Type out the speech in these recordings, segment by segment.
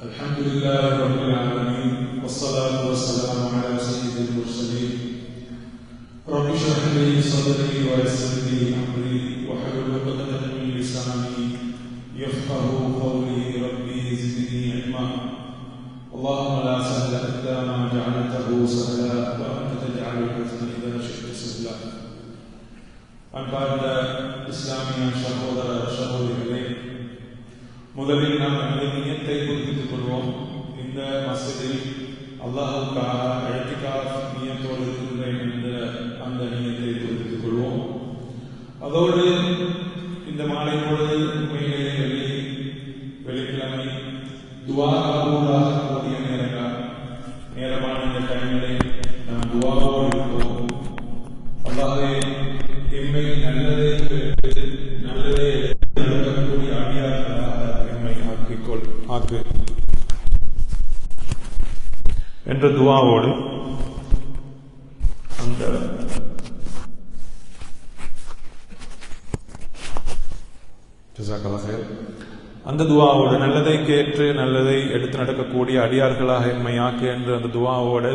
الحمد لله رب العالمين والصلاة والسلام على سيد المرسلين. رب اشرح لي صدري ويسر لي أمري وحلل عقدة من لساني يفقه قولي ربي زدني علما. اللهم لا سهل إلا ما جعلته سهلا وأنت تجعل الحزن إذا شئت سهلا. أنبار الإسلامية شهودة شهر إليه. முதலில் நாம் நமது நியத்தை புதுப்பித்துக் கொள்வோம். இந்த மசதில் அல்லாஹுக்காக அழைத்திக்காக நியத்தோடு இருக்கின்றேன் என்ற அந்த நியத்தை புதுப்பித்துக் கொள்வோம். அதோடு இந்த மாலை பொழுது உண்மையிலேயே வெள்ளி வெள்ளிக்கிழமை துவா கூடிய நேரங்கள் நேரமான இந்த டைமிலே நாம் துவாவோடு என்ற துவாவோடு அந்த அந்த துவாவோடு நல்லதை கேட்டு நல்லதை எடுத்து நடக்கக்கூடிய அடியார்களாக எம்மை ஆக்கு என்று அந்த துவாவோடு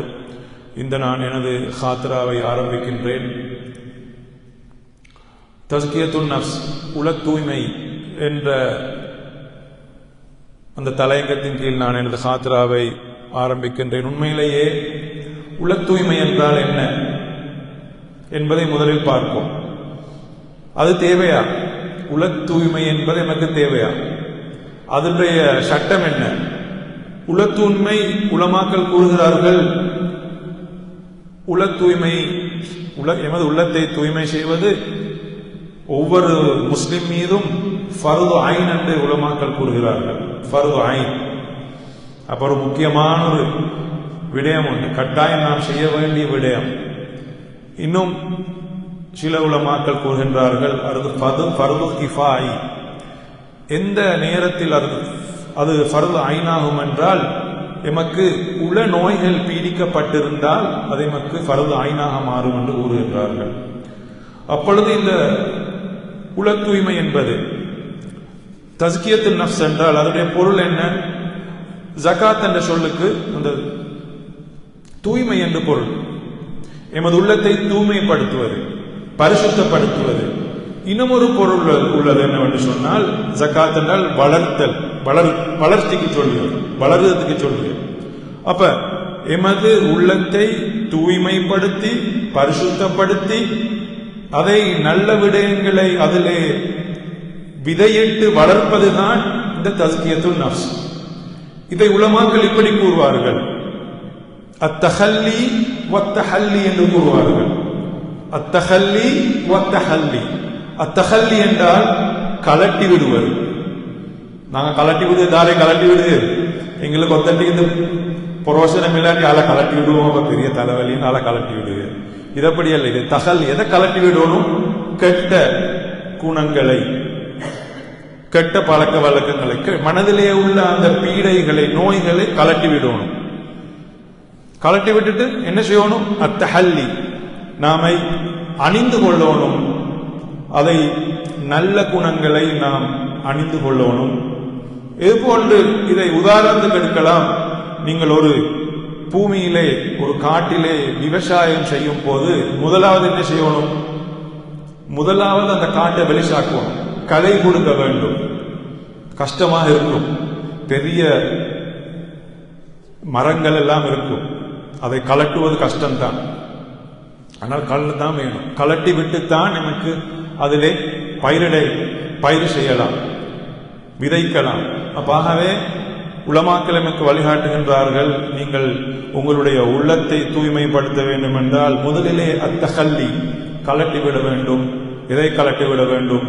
இந்த நான் எனது ஹாத்ராவை ஆரம்பிக்கின்றேன். தஸ்கியத்துன் நப்ஸ் உல தூய்மை என்ற அந்த தலையங்கத்தின் கீழ் நான் எனது ஹாத்ராவை ஆரம்பிக்கின்றேன். உண்மையிலேயே உல தூய்மை என்றால் என்ன என்பதை முதலில் பார்ப்போம். அது தேவையா? உள தூய்மை என்பது எனக்கு தேவையா? அதனுடைய சட்டம் என்ன? உல தூய்மை உலமாக்கல் கூறுகிறார்கள். உல தூய்மை உல எமது உள்ளத்தை தூய்மை செய்வது ஒவ்வொரு முஸ்லிம் மீதும் ஃபர்து ஐன் என்று உலமாக்கல் கூறுகிறார்கள். ஃபர்து ஐன் அப்ப ஒரு முக்கியமான ஒரு விடயம் உண்டு கட்டாயம் நாம் செய்ய வேண்டிய விடயம். இன்னும் சில உலமாக்கள் கூறுகின்றார்கள் அது பது பருது கிஃபாய். எந்த நேரத்தில் அது அது பருது ஐனாகும் என்றால் எமக்கு உள நோய்கள் பீடிக்கப்பட்டிருந்தால் அது எமக்கு பருது ஐனாக மாறும் என்று கூறுகின்றார்கள். அப்பொழுது இந்த உல தூய்மை என்பது தஸ்கியத்தில் நஃப்ஸ் என்றால் அதனுடைய பொருள் என்ன? ஜகாத் என்ற சொல்லுக்கு அந்த தூய்மை என்று பொருள். எமது உள்ளத்தை தூய்மைப்படுத்துவது பரிசுத்தப்படுத்துவது. இன்னும் ஒரு பொருள் உள்ளது என்னவென்று சொன்னால் ஜக்காத் என்றால் வளர்த்தல் வளர் வளர்ச்சிக்கு சொல்லுகிறது வளர்றதுக்கு சொல்லுகிறது. அப்ப எமது உள்ளத்தை தூய்மைப்படுத்தி பரிசுத்தப்படுத்தி அதை நல்ல விடயங்களை அதிலே விதையிட்டு வளர்ப்பதுதான் இந்த தஸ்கியத்துள் நஃப்ஸ். இதை உலமாக்கள் இப்படி கூறுவார்கள். அத்தஹல்லி வத்தஹல்லி என்று கூறுவார்கள். அத்தஹல்லி வத்தஹல்லி. அத்தஹல்லி என்றால் கலட்டி விடுவது. நாங்க கலட்டி விடுது தாரை கலட்டி விடுது? எங்களுக்கு ஒத்தட்டி இந்த புரோசனம் இல்லாட்டி ஆளை கலட்டி விடுவோம். அப்ப பெரிய தலைவலின்னு ஆளை கலட்டி விடுது. இதப்படி அல்ல. இது தகல் எதை கலட்டி விடணும் கெட்ட குணங்களை கெட்ட பழக்க வழக்கங்களை மனதிலே உள்ள அந்த பீடைகளை நோய்களை கலட்டி விடணும். கலட்டி விட்டுட்டு என்ன செய்யணும்? அத்தஹல்லி. நாமை அணிந்து கொள்ளணும். அதை நல்ல குணங்களை நாம் அணிந்து கொள்ளணும். இது போன்று இதை உதாரணத்துக்கு எடுக்கலாம். நீங்கள் ஒரு பூமியிலே ஒரு காட்டிலே விவசாயம் செய்யும் போது முதலாவது என்ன செய்யணும்? முதலாவது அந்த காட்டை வெளிச்சாக்குவோம் கதை கொடுக்க வேண்டும். கஷ்டமாக இருக்கும். பெரிய மரங்கள் எல்லாம் இருக்கும். அதை கலட்டுவது கஷ்டம்தான். ஆனால் கல் தான் வேணும். கலட்டி விட்டுத்தான் நமக்கு அதிலே பயிரிடை பயிர் செய்யலாம். விதைக்கலாம். அப்பாகவே உளமாக்கள் எமக்கு வழிகாட்டுகின்றார்கள் நீங்கள் உங்களுடைய உள்ளத்தை தூய்மைப்படுத்த வேண்டும் என்றால் முதலிலே அத்தகல்லி கலட்டி விட வேண்டும். இதை கலட்டி விட வேண்டும்.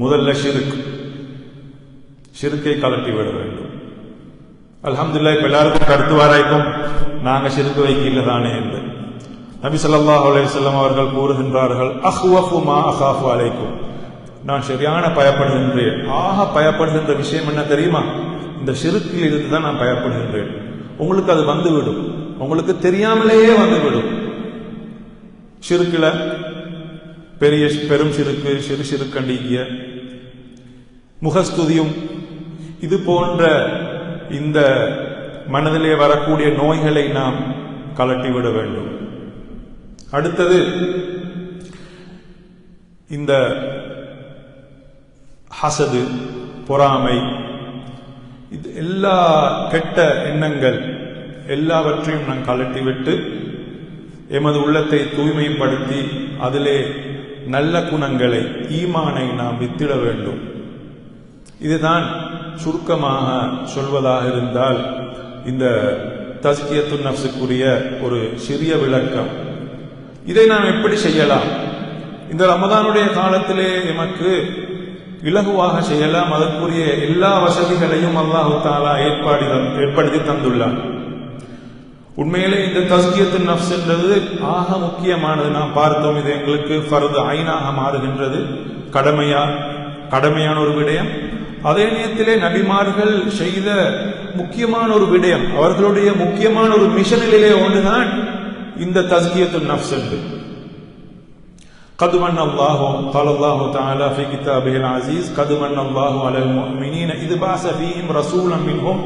முதல்ல ஷிருக்கு ஷிருக்கை கலட்டி விட வேண்டும். அலமதுல்லா இப்ப எல்லாருக்கும் கருத்து வாராய்க்கும் நாங்க சிறுக்கு வைக்கல தானே என்று. நபி ஸல்லல்லாஹு அலைஹி அவர்கள் கூறுகின்றார்கள் அஹ்வஃபு அஹாஃபு அலைக்கும். நான் சரியான பயப்படுகின்றேன். ஆக பயப்படுகின்ற விஷயம் என்ன தெரியுமா? இந்த சிறுக்கில் இருந்து தான் நான் பயப்படுகின்றேன். உங்களுக்கு அது வந்துவிடும். உங்களுக்கு தெரியாமலேயே வந்துவிடும். சிறுக்கில பெரிய பெரும் சிறுக்கு சிறு சிறுக்கண்டிக்கிய முகஸ்துதியும். இது போன்ற இந்த மனதிலே வரக்கூடிய நோய்களை நாம் கலட்டிவிட வேண்டும். அடுத்தது இந்த ஹசது பொறாமை இது எல்லா கெட்ட எண்ணங்கள் எல்லாவற்றையும் நாம் கலட்டிவிட்டு எமது உள்ளத்தை தூய்மைப்படுத்தி அதிலே நல்ல குணங்களை ஈமானை நாம் வித்திட வேண்டும். இதுதான் சுருக்கமாக சொல்வதாக இருந்தால் இந்த தஸ்கியத்து நப்சுக்குரிய ஒரு சிறிய விளக்கம். இதை நாம் எப்படி செய்யலாம்? இந்த ரமதானுடைய காலத்திலே எமக்கு இலகுவாக செய்யலாம். அதற்குரிய எல்லா வசதிகளையும் அல்லாஹு தாலா ஏற்பாடு ஏற்படுத்தி தந்துள்ளார் உண்மையிலே இந்த தஸ்கியத்து நப்ஸ் என்றது ஆக முக்கியமானது. நாம் பார்த்தோம் இது எங்களுக்கு ஃபர்து ஐனாக மாறுகின்றது. கடமையா கடமையான ஒரு விடயம் அதே நேரத்திலே நபிமார்கள் செய்த முக்கியமான ஒரு விடயம் அவர்களுடைய முக்கியமான ஒரு மிஷனிலே ஒன்றுதான் இந்த தஸ்கியத்து நப்ஸ் என்று قد من الله قال الله تعالى في كتابه العزيز قد من الله على المؤمنين إذ بعث فيهم رسولا منهم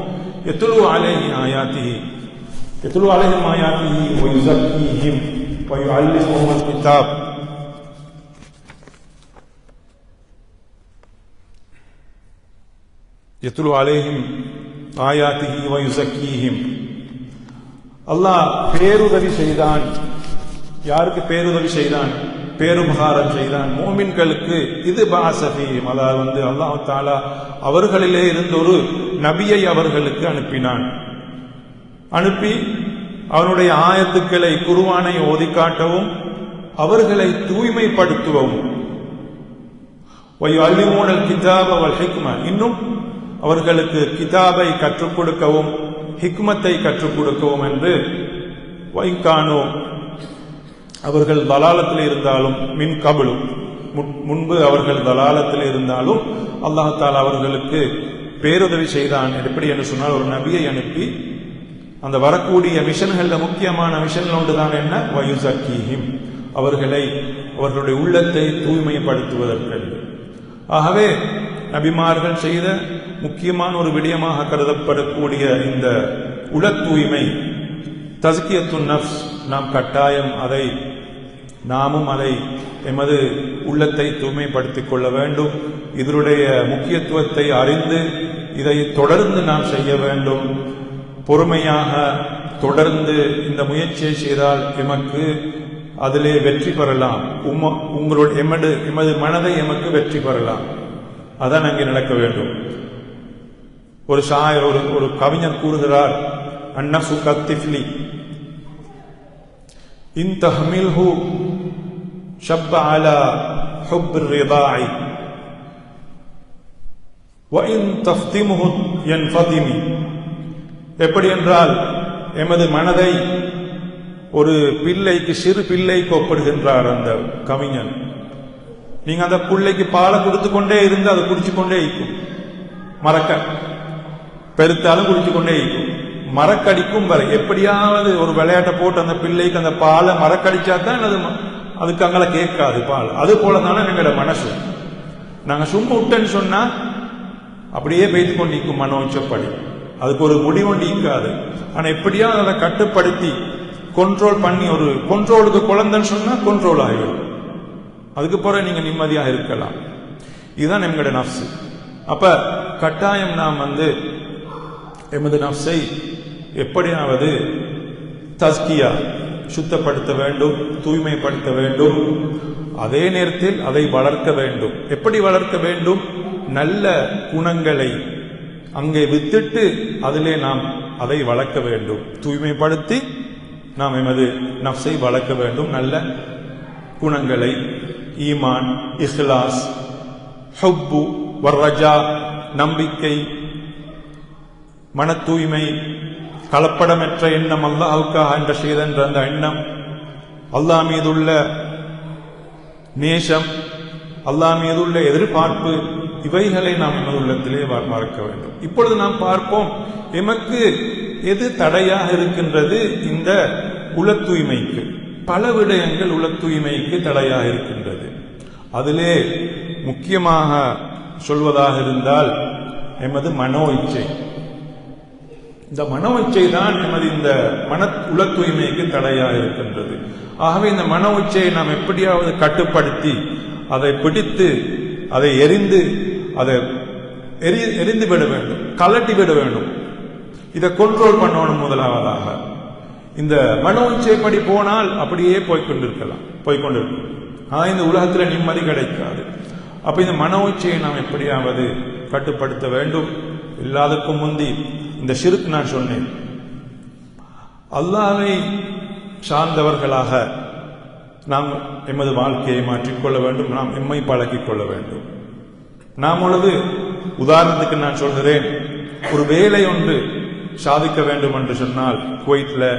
يتلو عليهم آياته يتلو عليهم آياته ويزكيهم ويعلمهم الكتاب எத்துலு அலேஹிம் ஆயாத்திகி யுசக்கீஹிம் அல்லாஹ் பேருதவி செய்தான் யாருக்கு பேருதவி செய்தான் பேருபகாரம் செய்தான் மோமின்களுக்கு இது பாசஃபீம் அதாவது வந்து அல்லாஹ் தாலா அவர்களிலே இருந்த ஒரு நபியை அவர்களுக்கு அனுப்பினான் அனுப்பி அவனுடைய ஆயத்துக்களை குருவானை ஓதிக்காட்டவும் அவர்களை தூய்மைப்படுத்துவவும் ஒய் அல்லிமோனல் கிதாப் அவள் இன்னும் அவர்களுக்கு கிதாபை கற்றுக் கொடுக்கவும் ஹிக்மத்தை கற்றுக் கொடுக்கவும் என்று வைக்கானோ அவர்கள் தலாலத்தில் இருந்தாலும் மின் கபலும். முன்பு அவர்கள் தலாலத்தில் இருந்தாலும் அல்லாஹால அவர்களுக்கு பேருதவி செய்தான். எப்படி என்று சொன்னால் ஒரு நபியை அனுப்பி அந்த வரக்கூடிய மிஷன்கள்ல முக்கியமான மிஷன்கள் ஒன்றுதான் என்ன? வயுசக்கீஹிம். அவர்களை அவர்களுடைய உள்ளத்தை தூய்மைப்படுத்துவதற்கு. ஆகவே நபிமார்கள் செய்த முக்கியமான ஒரு விடயமாக கருதப்படக்கூடிய இந்த உல தூய்மை தஸ்கியத்து நஃப்ஸ் நாம் கட்டாயம் அதை நாமும் அதை எமது உள்ளத்தை தூய்மைப்படுத்திக் கொள்ள வேண்டும். இதனுடைய முக்கியத்துவத்தை அறிந்து இதை தொடர்ந்து நாம் செய்ய வேண்டும். பொறுமையாக தொடர்ந்து இந்த முயற்சியை செய்தால் எமக்கு அதிலே வெற்றி பெறலாம். உம்ம உங்களுடைய எமது எமது மனதை எமக்கு வெற்றி பெறலாம். அதான் அங்கே நடக்க வேண்டும். ஒரு ஷாயர் ஒரு ஒரு கவிஞர் கூறுகிறார் அன்னசு கத்திஃப்லி இன் தஹ்மில்ஹு ஷப் அலா ஹுப் الرضاع وإن تفطمه ينفطم எப்படி என்றால் எமது மனதை ஒரு பிள்ளைக்கு சிறு பிள்ளைக்கு ஒப்பிடுகின்றார் அந்த கவிஞன் நீங்க அந்த பிள்ளைக்கு பாலை கொடுத்து கொண்டே இருந்து அதை குடிச்சு கொண்டே இருக்கும் மறக்க பெருத்தாலும் குடிச்சு கொண்டே இருக்கும். மரக்கடிக்கும் வரை எப்படியாவது ஒரு விளையாட்டை போட்டு அந்த பிள்ளைக்கு அந்த பாலை மரக்கடிச்சா தான் அது அதுக்கு அங்கே கேட்காது பால். அது போல தானே எங்களோட மனசு. நாங்கள் சும்மா விட்டேன்னு சொன்னால் அப்படியே பெய்து கொண்டு நிற்கும் மனோச்சப்படி அதுக்கு ஒரு முடிவு நீக்காது. ஆனால் எப்படியாவது அதை கட்டுப்படுத்தி கண்ட்ரோல் பண்ணி ஒரு கண்ட்ரோலுக்கு குழந்தைன்னு சொன்னால் கண்ட்ரோல் ஆகிடும். அதுக்கு பிறகு நிம்மதியாக இருக்கலாம். இதுதான் எங்களோட நஃப்ஸு. அப்போ கட்டாயம் நாம் வந்து எமது நப்சை எப்படியாவது தஸ்கியா சுத்தப்படுத்த வேண்டும் தூய்மைப்படுத்த வேண்டும். அதே நேரத்தில் அதை வளர்க்க வேண்டும். எப்படி வளர்க்க வேண்டும்? நல்ல குணங்களை அங்கே வித்திட்டு அதிலே நாம் அதை வளர்க்க வேண்டும். தூய்மைப்படுத்தி நாம் எமது நப்சை வளர்க்க வேண்டும். நல்ல குணங்களை ஈமான் இஹ்லாஸ் ஹப்பு வர்ரஜா நம்பிக்கை மன தூய்மை கலப்படமற்ற எண்ணம் அல்லாஹுக்காக என்ற செய்தென்ற அந்த எண்ணம் அல்லாஹ் மீதுள்ள நேசம் அல்லாஹ் மீதுள்ள எதிர்பார்ப்பு இவைகளை நாம் எமது உள்ளத்திலே பார்க்க வேண்டும். இப்பொழுது நாம் பார்ப்போம் எமக்கு எது தடையாக இருக்கின்றது இந்த உள தூய்மைக்கு பல விடயங்கள் உள தூய்மைக்கு தடையாக இருக்கின்றது. அதிலே முக்கியமாக சொல்வதாக இருந்தால் எமது மனோ இச்சை. இந்த மன உச்சை தான் நமது இந்த மன உள தூய்மைக்கு தடையா இருக்கின்றது. ஆகவே இந்த மன உச்சையை நாம் எப்படியாவது கட்டுப்படுத்தி அதை பிடித்து அதை எரிந்து அதை எரி எரிந்து விட வேண்டும் கலட்டி விட வேண்டும். இதை கண்ட்ரோல் பண்ணணும் முதலாவதாக. இந்த மன உச்சைப்படி போனால் அப்படியே போய்கொண்டிருக்கலாம் போய்கொண்டிருக்கும் ஆனால் இந்த உலகத்தில் நிம்மதி கிடைக்காது. அப்போ இந்த மன உச்சையை நாம் எப்படியாவது கட்டுப்படுத்த வேண்டும். எல்லாத்துக்கும் முந்தி இந்த ஷிருக் நான் சொன்னேன். அல்லாவை சார்ந்தவர்களாக நாம் எமது வாழ்க்கையை மாற்றிக்கொள்ள வேண்டும் நாம் எம்மை பழக்கிக் கொள்ள வேண்டும். நாம் உள்ளது உதாரணத்துக்கு நான் சொல்கிறேன் ஒரு வேலை ஒன்று சாதிக்க வேண்டும் என்று சொன்னால் குவைத்தில்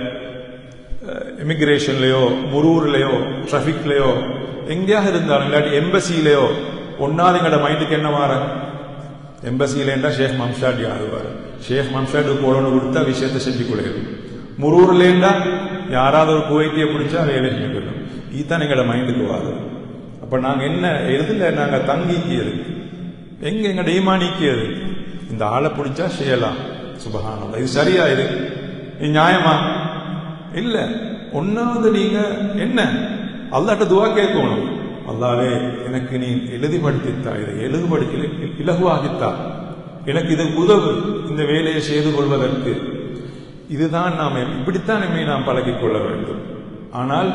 இமிகிரேஷன்லயோ முரூர்லேயோ ட்ராஃபிக்லேயோ எங்கேயாக இருந்தாலும் இல்லாட்டி எம்பசியிலேயோ ஒன்றாவது எங்களோட மைண்டுக்கு என்ன மாற எம்பசியிலேண்டா ஷேக் மம்சாடி ஆகுவார். ஷேக் மம்ஷாட் போடணும் கொடுத்தா விஷயத்தை செஞ்சு கொடுக்குது முரூர்லேண்டா யாராவது ஒரு குவைத்தியை பிடிச்சா வேலை செஞ்சுக்கணும் இதுதான் எங்களோட மைண்டுக்கு வாது அப்போ நாங்கள் என்ன எதில் நாங்கள் தங்கிக்கியது எங்க எங்க ஈமானிக்கியது இந்த ஆளை பிடிச்சா செய்யலாம் சுபகானம் இது சரியா இது இது நியாயமா இல்லை ஒன்றாவது நீங்கள் என்ன அல்லாட்ட துவா கேட்கணும் அல்லாவே எனக்கு நீ எழுதிப்படுத்தித்தா இதை எழுதுபடுத்தி இலகுவாகித்தா எனக்கு இது உதவு இந்த வேலையை செய்து கொள்வதற்கு. இதுதான் நாம் இப்படித்தான் நம்மை நாம் பழகிக் கொள்ள வேண்டும். ஆனால்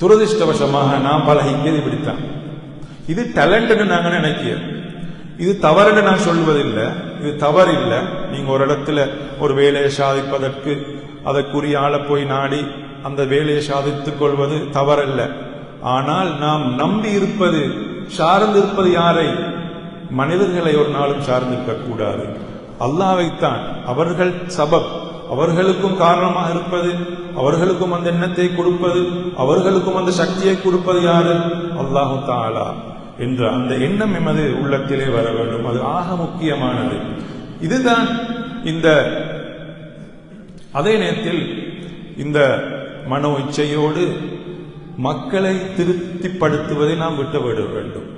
துரதிருஷ்டவசமாக நாம் பழகிக்கிறது இப்படித்தான். இது டேலண்ட்னு நாங்கள் நினைக்கிறோம் இது தவறுன்னு நான் சொல்வதில்லை. இது தவறு இல்லை. நீங்கள் ஒரு இடத்துல ஒரு வேலையை சாதிப்பதற்கு அதற்குரிய ஆளை போய் நாடி அந்த வேலையை சாதித்துக் கொள்வது தவறல்ல. ஆனால் நாம் நம்பி இருப்பது சார்ந்து இருப்பது யாரை? மனிதர்களை ஒரு நாளும் சார்ந்திருக்க கூடாது. அல்லாவைத்தான். அவர்கள் சபப். அவர்களுக்கும் காரணமாக இருப்பது அவர்களுக்கும் அந்த எண்ணத்தை கொடுப்பது அவர்களுக்கும் அந்த சக்தியை கொடுப்பது யாரு? அல்லாஹு தாலா என்ற அந்த எண்ணம் எமது உள்ளத்திலே வர வேண்டும். அது ஆக முக்கியமானது. இதுதான் இந்த அதே நேரத்தில் இந்த மனோ இச்சையோடு மக்களை திருப்திப்படுத்துவதை நாம் விட்டுவிட வேண்டும்.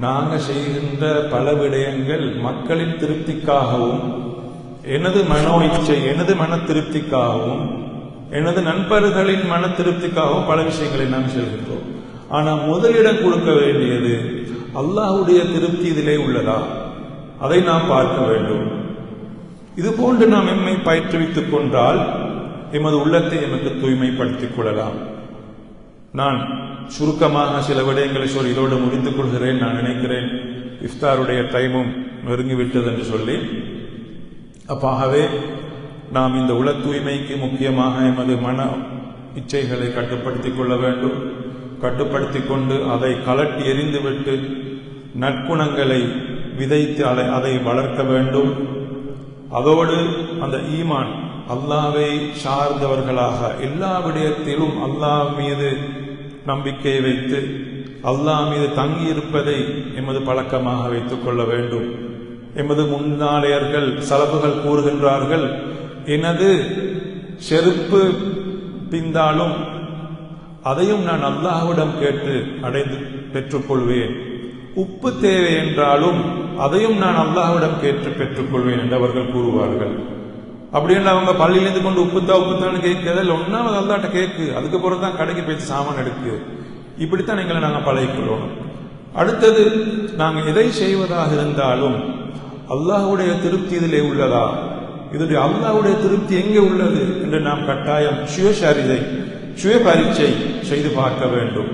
நாங்கள் செய்கின்ற பல விடயங்கள் மக்களின் திருப்திக்காகவும் எனது மனோ இச்சை எனது மன திருப்திக்காகவும் எனது நண்பர்களின் மன திருப்திக்காகவும் பல விஷயங்களை நாம் செய்கின்றோம். ஆனால் முதலிடம் கொடுக்க வேண்டியது அல்லாஹுடைய திருப்தி இதிலே உள்ளதா? அதை நாம் பார்க்க வேண்டும். இது போன்று நாம் எம்மை பயிற்றுவித்துக் கொண்டால் எமது உள்ளத்தை எமக்கு தூய்மைப்படுத்திக் கொள்ளலாம். நான் சுருக்கமாக சில விடயங்களை சொல்லி இதோடு முடித்துக் கொள்கிறேன் நான் நினைக்கிறேன். இஃப்தாருடைய டைமும் நெருங்கிவிட்டது என்று சொல்லி. அப்பாகவே நாம் இந்த உள தூய்மைக்கு முக்கியமாக எமது மன இச்சைகளை கட்டுப்படுத்திக் கொள்ள வேண்டும். கட்டுப்படுத்தி கொண்டு அதை கலட்டி எறிந்துவிட்டு நற்குணங்களை விதைத்து அதை அதை வளர்க்க வேண்டும். அதோடு அந்த ஈமான் அல்லாவை சார்ந்தவர்களாக எல்லா விடயத்திலும் அல்லாஹ் மீது நம்பிக்கை வைத்து அல்லாஹ் மீது தங்கி இருப்பதை எமது பழக்கமாக வைத்துக் கொள்ள வேண்டும். எமது முன்னாளையர்கள் சலபுகள் கூறுகின்றார்கள் எனது செருப்பு பிந்தாலும் அதையும் நான் அல்லாஹ்விடம் கேட்டு அடைந்து பெற்றுக்கொள்வேன். உப்பு தேவை என்றாலும் அதையும் நான் அல்லாஹ்விடம் கேட்டு பெற்றுக்கொள்வேன் என்று அவர்கள் கூறுவார்கள். அப்படின்னு அவங்க பள்ளியிலேருந்து கொண்டு உப்புத்தா உப்புத்தான்னு கேட்கறது இல்லை ஒன்றாவது அல்லாட்ட கேட்கு அதுக்கப்புறம் தான் கடைக்கு போய் சாமான் எடுக்கு. இப்படித்தான் எங்களை நாங்கள் பழகிக்கொள்ளணும் அடுத்தது நாங்கள் எதை செய்வதாக இருந்தாலும் அல்லாஹுடைய திருப்தி இதிலே உள்ளதா? இதனுடைய அல்லாஹுடைய திருப்தி எங்கே உள்ளது என்று நாம் கட்டாயம் சுயசாரிதை சுய பரீட்சை செய்து பார்க்க வேண்டும்.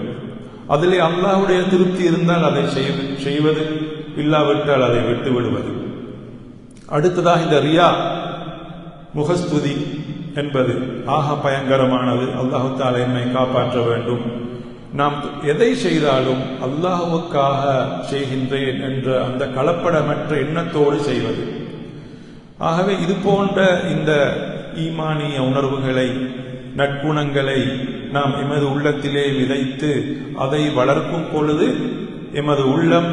அதிலே அல்லாஹுடைய திருப்தி இருந்தால் அதை செய்வது இல்லாவிட்டால் அதை விட்டு விடுவது அடுத்ததாக இந்த ரியா. முகஸ்துதி என்பது ஆக பயங்கரமானது. அல்லாஹுத்தால் என்னை காப்பாற்ற வேண்டும். நாம் எதை செய்தாலும் அல்லாஹுவுக்காக செய்கின்றேன் என்ற அந்த கலப்படமற்ற எண்ணத்தோடு செய்வது. ஆகவே இது போன்ற இந்த ஈமானிய உணர்வுகளை நட்புணங்களை நாம் எமது உள்ளத்திலே விதைத்து அதை வளர்க்கும் பொழுது எமது உள்ளம்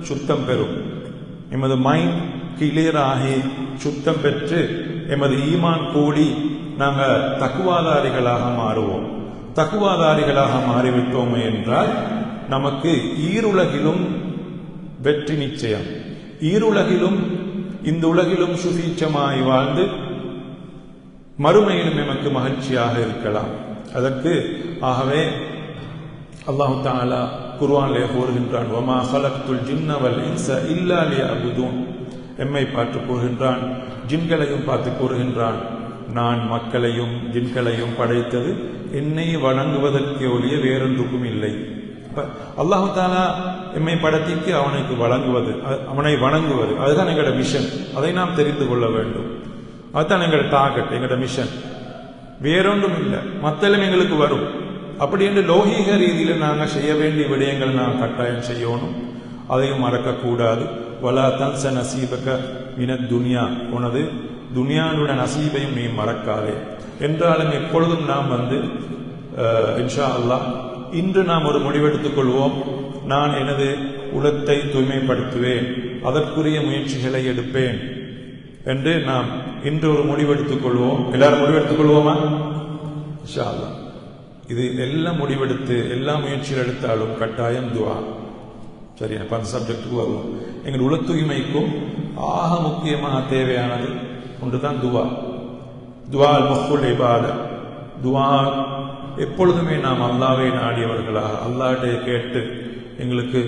சுத்தம் பெறும். எமது மைண்ட் கிளியர் ஆகி சுத்தம் பெற்று எமது ஈமான் கூடி நாங்கள் தக்குவாதாரிகளாக மாறுவோம். தக்குவாதாரிகளாக மாறிவிட்டோமே என்றால் நமக்கு ஈருலகிலும் வெற்றி நிச்சயம். ஈருலகிலும் இந்த உலகிலும் சுபீட்சமாய் வாழ்ந்து மறுமையிலும் எமக்கு மகிழ்ச்சியாக இருக்கலாம். அதற்கு ஆகவே அல்லாஹு தாலா குர்ஆனிலே கூறுகின்றான் ஒமா ஹலக்துல் ஜின்னவல் இன்ச இல்லா லியஅபுதூன். எம்மை பார்த்து கூறுகின்றான் ஜின்களையும் பார்த்து கூறுகின்றான் நான் மக்களையும் ஜின்களையும் படைத்தது என்னை வணங்குவதற்கு ஒழிய வேறொன்றுக்கும் இல்லை. அல்லாஹு தாலா எம்மை படைத்திக்கு அவனுக்கு வழங்குவது அவனை வணங்குவது. அதுதான் எங்களோட மிஷன் அதை நாம் தெரிந்து கொள்ள வேண்டும். அதுதான் எங்களோட டார்கெட் எங்களோட மிஷன் வேறொன்றும் இல்லை. மத்தெல்லாம் எங்களுக்கு வரும். அப்படி என்று லௌகீக ரீதியில் நாங்கள் செய்ய வேண்டிய விடயங்கள் நாம் கட்டாயம் செய்யணும். அதையும் மறக்கக்கூடாது. வலா தன்ச நசீபக மின துனியா. உனது துனியானுடைய நசீபையும் நீ மறக்காதே. என்றாலும் எப்பொழுதும் நாம் வந்து இன்ஷா அல்லாஹ் இன்று நாம் ஒரு முடிவெடுத்துக் கொள்வோம். நான் எனது உலத்தை தூய்மைப்படுத்துவேன். அதற்குரிய முயற்சிகளை எடுப்பேன். என்று நாம் இன்று ஒரு முடிவெடுத்துக் கொள்வோம். எல்லாரும் முடிவெடுத்துக் கொள்வோமா? இன்ஷா அல்லாஹ். இது எல்லாம் முடிவெடுத்து எல்லா முயற்சிகள் எடுத்தாலும் கட்டாயம் துவா. சரியா? பல சப்ஜெக்டுக்கு வருவோம். எங்கள் உள தூய்மைக்கும் ஆக முக்கியமாக தேவையானது ஒன்றுதான் துவா. துவா முஹுல் இபாத. துவா எப்பொழுதுமே நாம் அல்லாவை நாடியவர்களாக அல்லாட்டை கேட்டு எங்களுக்கு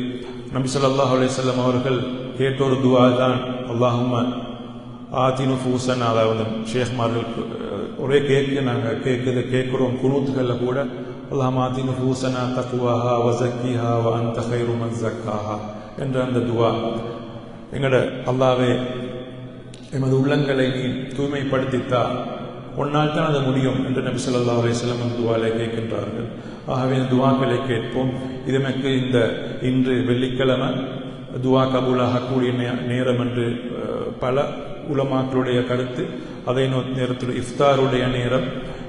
நபி சொல்லாஹ் அலைஹி அவர்கள் கேட்ட ஒரு துவா தான் அல்லாஹும்ம ஆதினு ஃபூசன் அதாவது ஷேக்மார்கள் ஒரே கேட்க நாங்கள் கேட்குது கேட்குறோம் குனூத்துகளில் கூட அல்லாஹ் ஆதினு ஃபூசனா தக்குவாஹா வசக்கிஹா வ அந்த ஹைரு மன் ஜக்காஹா. என்ற அந்த துவா. எங்களோட அல்லாவே எமது உள்ளங்களை நீ தூய்மைப்படுத்தித்தா உன்னால் தான் அது முடியும் என்று நபி ஸல்லல்லாஹு அலைஹி அந்த துவாலை கேட்கின்றார்கள். ஆகவே இந்த துவாக்களை கேட்போம். இதற்கு இந்த இன்று வெள்ளிக்கிழமை துவா கபூலாக கூடிய நேரம் என்று பல உலமாக்களுடைய கருத்து அதே நோ- நேரத்தில் இஃப்தாருடைய நேரம்.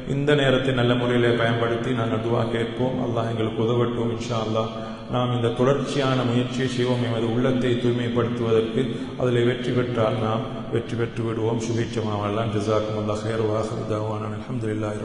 இந்த நேரத்தை நல்ல முறையில் பயன்படுத்தி நாங்கள் துவா கேட்போம். அல்லாஹ் எங்களுக்கு உதவட்டும் இன்ஷா அல்லாஹ். நாம் இந்த தொடர்ச்சியான முயற்சியை செய்வோம் எமது உள்ளத்தை தூய்மைப்படுத்துவதற்கு. அதில் வெற்றி பெற்றால் நாம் வெற்றி பெற்று விடுவோம். சுபீட்சமாவெல்லாம். ஜிசாக்கும் அல்லாஹ் ஹேர்வாக வாஹர் தாவான. அலமதுல்லாஹி